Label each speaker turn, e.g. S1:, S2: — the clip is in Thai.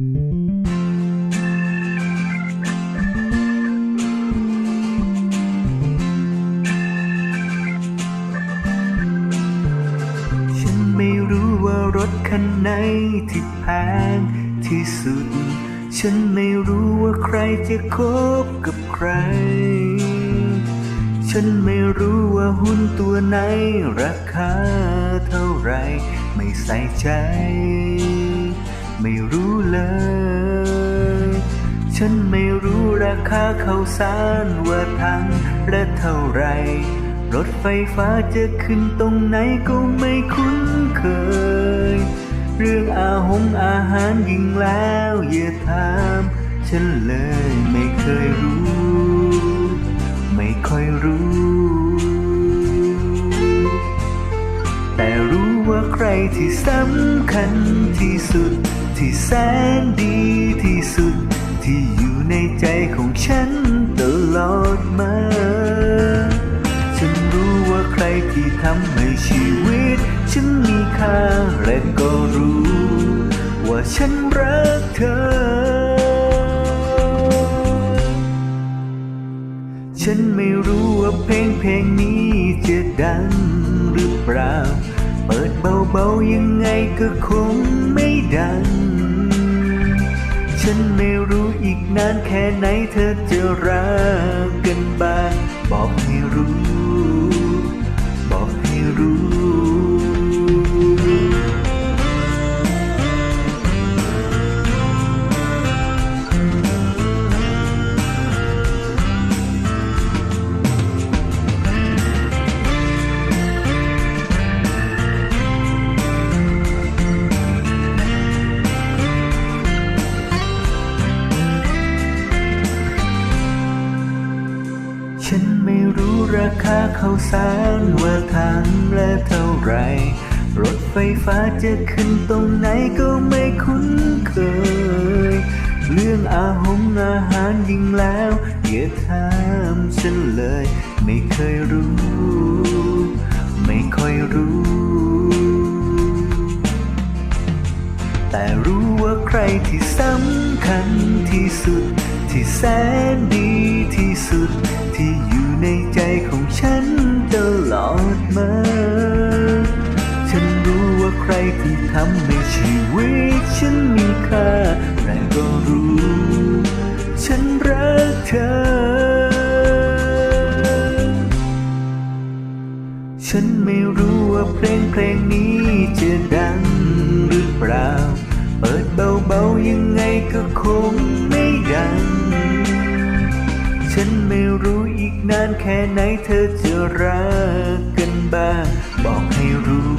S1: ฉันไม่รู้ว่ารถคันไหนที่แพงที่สุด ฉันไม่รู้ว่าใครจะคบกับใคร ฉันไม่รู้ว่าหุ้นตัวไหนราคาเท่าไร ไม่ใส่ใจ ไม่รู้เลย ฉันไม่รู้ราคาข้าวสารว่าทังละเท่าไร รถไฟฟ้าจะขึ้นตรงไหนก็ไม่คุ้นเคย เรื่องอาหงอาหารยิ่งแล้วอย่าถาม ฉันเลยไม่เคยรู้ ไม่ค่อยรู้ แต่รู้ว่าใครที่สำคัญที่สุด ที่ทำให้ชีวิต ฉันมีค่าและก็รู้ ว่าฉันรักเธอ ฉันไม่รู้ว่าเพลงเพลงนี้จะดังหรือเปล่า เปิดเบาๆยังไงก็คงไม่ดัง ฉันไม่รู้อีกนานแค่ไหนเธอจะรักกันบ้าง บอกให้รู้ ฉันไม่รู้ราคาข้าวสารว่าทางละเท่าไร รถไฟฟ้าจะขึ้นตรงไหนก็ไม่คุ้นเคย เรื่องอาหงอาหารยิ่งแล้วอย่าถามฉันเลย ไม่เคยรู้ ไม่ค่อยรู้ แต่รู้ว่าใครที่สำคัญที่สุด ที่แสนดีที่สุดที่ ในใจของฉันตลอดมา ฉันรู้ว่าใครที่ทำให้ชีวิตฉันมีค่าแต่ก็รู้ ฉันรักเธอ ฉันไม่รู้ว่าเพลงเพลงนี้จะดังหรือเปล่า เปิดเบาๆยังไงก็คงไม่ดัง ฉันไม่รู้อีกนานแค่ไหนเธอจะรักกันบ้าง บอกให้รู้